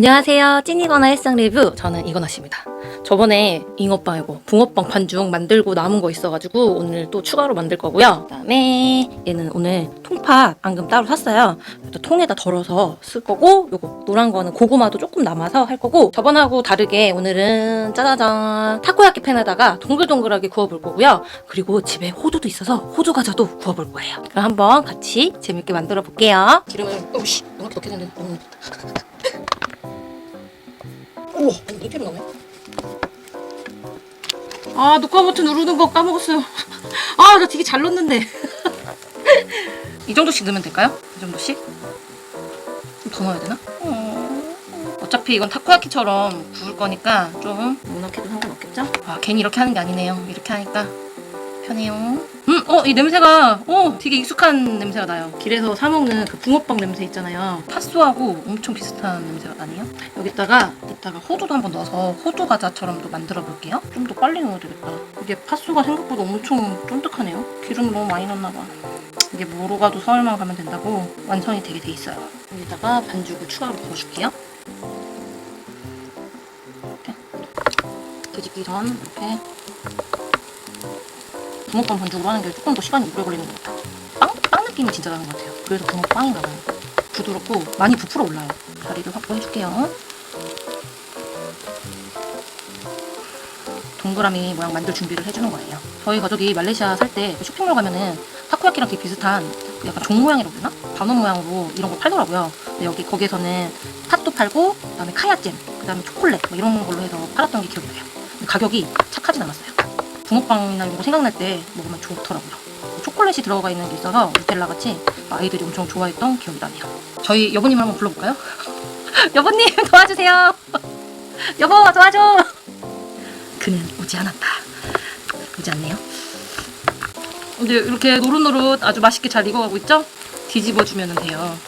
안녕하세요. 찐이거나 일상 리뷰. 저는 이거나 씨입니다. 저번에 잉어빵이고 붕어빵 반죽 만들고 남은 거 있어가지고 오늘 또 추가로 만들 거고요. 그다음에 얘는 오늘 통팥 앙금 따로 샀어요. 또 통에다 덜어서 쓸 거고 요거 노란 거는 고구마도 조금 남아서 할 거고 저번하고 다르게 오늘은 짜자잔 타코야끼 팬에다가 동글동글하게 구워볼 거고요. 그리고 집에 호두도 있어서 호두 과자도 구워볼 거예요. 그럼 한번 같이 재밌게 만들어 볼게요. 기름을 오씨 이렇게 넣게 너무 우와 아니 이렇게 넣네 아 녹화 버튼 누르는 거 까먹었어요 아 나 되게 잘 넣었는데 이 정도씩 넣으면 될까요? 이 정도씩? 좀 더 넣어야 되나? 어... 어차피 이건 타코야키처럼 구울 거니까 좀 넉넉해도 상관없겠죠? 아 괜히 이렇게 하는 게 아니네요 이렇게 하니까 편해요 음, 어, 이 냄새가, 어, 되게 익숙한 냄새가 나요. 길에서 사먹는 그 붕어빵 냄새 있잖아요. 팥소하고 엄청 비슷한 냄새가 나네요. 여기다가, 이따가 호두도 한번 넣어서 호두 과자처럼도 만들어 볼게요. 좀 더 빨리 넣어야 되겠다. 이게 팥소가 생각보다 엄청 쫀득하네요. 기름을 너무 많이 넣었나봐. 이게 뭐로 가도 서울만 가면 된다고 완성이 되게 돼 있어요. 여기다가 반죽을 추가로 부어줄게요. 이렇게. 전 이렇게 붕어빵 반죽으로 하는 게 조금 더 시간이 오래 걸리는 것 같아요. 빵? 빵 느낌이 진짜 나는 것 같아요. 그래서 붕어빵인가 봐요. 부드럽고 많이 부풀어 올라요. 자리를 확보해줄게요. 동그라미 모양 만들 준비를 해주는 거예요. 저희 가족이 말레이시아 살 때 쇼핑몰 가면은 타코야키랑 되게 비슷한 약간 종 모양이라고 그러나? 단원 모양으로 이런 거 팔더라고요. 근데 여기 거기에서는 팥도 팔고 그다음에 카야잼, 그다음에 초콜릿 뭐 이런 걸로 해서 팔았던 게 기억이 나요. 근데 가격이 착하진 않았어요. 붕어빵이나 이런 거 생각날 때 먹으면 좋더라고요. 초콜릿이 들어가 있는 게 있어서 누텔라 같이 아이들이 엄청 좋아했던 기억이 나네요. 저희 여보님 한번 불러볼까요? 여보님 도와주세요. 여보 도와줘. 그는 오지 않았다. 오지 않네요. 이제 이렇게 노릇노릇 아주 맛있게 잘 익어가고 있죠? 뒤집어주면 돼요.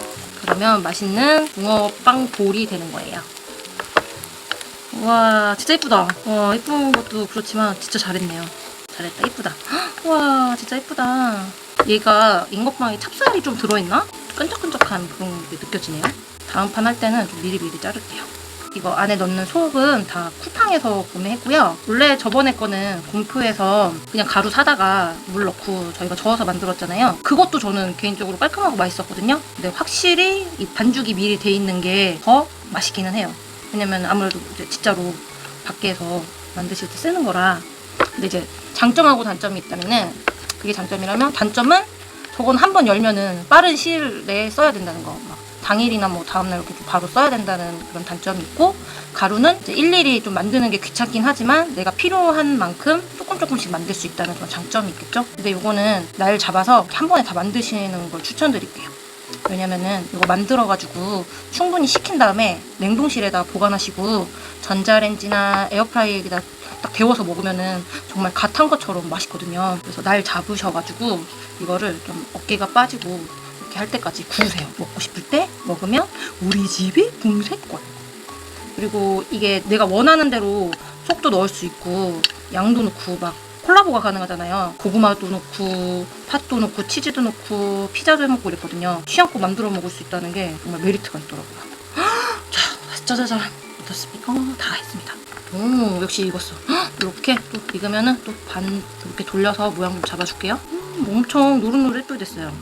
그러면 맛있는 붕어빵 볼이 되는 거예요. 와 진짜 이쁘다. 와 이쁜 것도 그렇지만 진짜 잘했네요. 잘했다 이쁘다. 헉, 와 진짜 이쁘다. 얘가 잉어빵에 찹쌀이 좀 들어있나? 끈적끈적한 그런 게 느껴지네요. 다음 판 할 때는 좀 미리미리 자를게요. 이거 안에 넣는 속은 다 쿠팡에서 구매했고요. 원래 저번에 거는 공표에서 그냥 가루 사다가 물 넣고 저희가 저어서 만들었잖아요. 그것도 저는 개인적으로 깔끔하고 맛있었거든요. 근데 확실히 이 반죽이 미리 돼 있는 게 더 맛있기는 해요. 왜냐면 아무래도 이제 진짜로 밖에서 만드실 때 쓰는 거라. 근데 이제 장점하고 단점이 있다면은 그게 장점이라면 단점은 저건 한 번 열면은 빠른 시일 내에 써야 된다는 거. 막 당일이나 뭐 다음날 이렇게 좀 바로 써야 된다는 그런 단점이 있고 가루는 일일이 좀 만드는 게 귀찮긴 하지만 내가 필요한 만큼 조금 조금씩 만들 수 있다는 그런 장점이 있겠죠. 근데 이거는 날 잡아서 한 번에 다 만드시는 걸 추천드릴게요. 왜냐면은 이거 만들어가지고 충분히 식힌 다음에 냉동실에다 보관하시고 전자레인지나 에어프라이기에다 딱 데워서 먹으면은 정말 갓 한 것처럼 맛있거든요. 그래서 날 잡으셔가지고 이거를 좀 어깨가 빠지고 이렇게 할 때까지 구우세요. 먹고 싶을 때 먹으면 우리 집이 붕세권. 그리고 이게 내가 원하는 대로 속도 넣을 수 있고 양도 넣고 막 콜라보가 가능하잖아요. 고구마도 넣고 팥도 넣고 치즈도 넣고 피자도 해먹고 이랬거든요. 취향껏 만들어 먹을 수 있다는 게 정말 메리트가 있더라고요. 자, 짜자잔 어떻습니까? 다 했습니다. 오 역시 익었어. 이렇게 또 익으면은 또 반 이렇게 돌려서 모양 좀 잡아줄게요. 음, 엄청 노릇노릇 예쁘게 됐어요.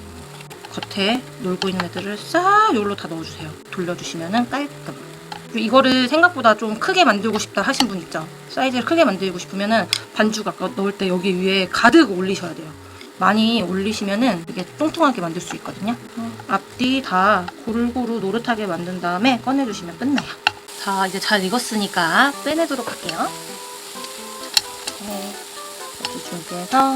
겉에 놀고 있는 애들을 싹 이걸로 다 넣어주세요. 돌려주시면은 깔끔. 이거를 생각보다 좀 크게 만들고 싶다 하신 분 있죠? 사이즈를 크게 만들고 싶으면은 반죽 아까 넣을 때 여기 위에 가득 올리셔야 돼요. 많이 올리시면은 이게 뚱뚱하게 만들 수 있거든요. 어, 앞뒤 다 고루고루 노릇하게 만든 다음에 꺼내주시면 끝나요. 자, 이제 잘 익었으니까 빼내도록 할게요. 네, 이렇게 준비해서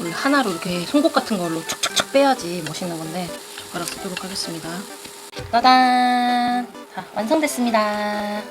원래 하나로 이렇게 송곳 같은 걸로 촉촉촉 빼야지 멋있는 건데 젓가락 쓰도록 하겠습니다. 짜잔! 자, 완성됐습니다.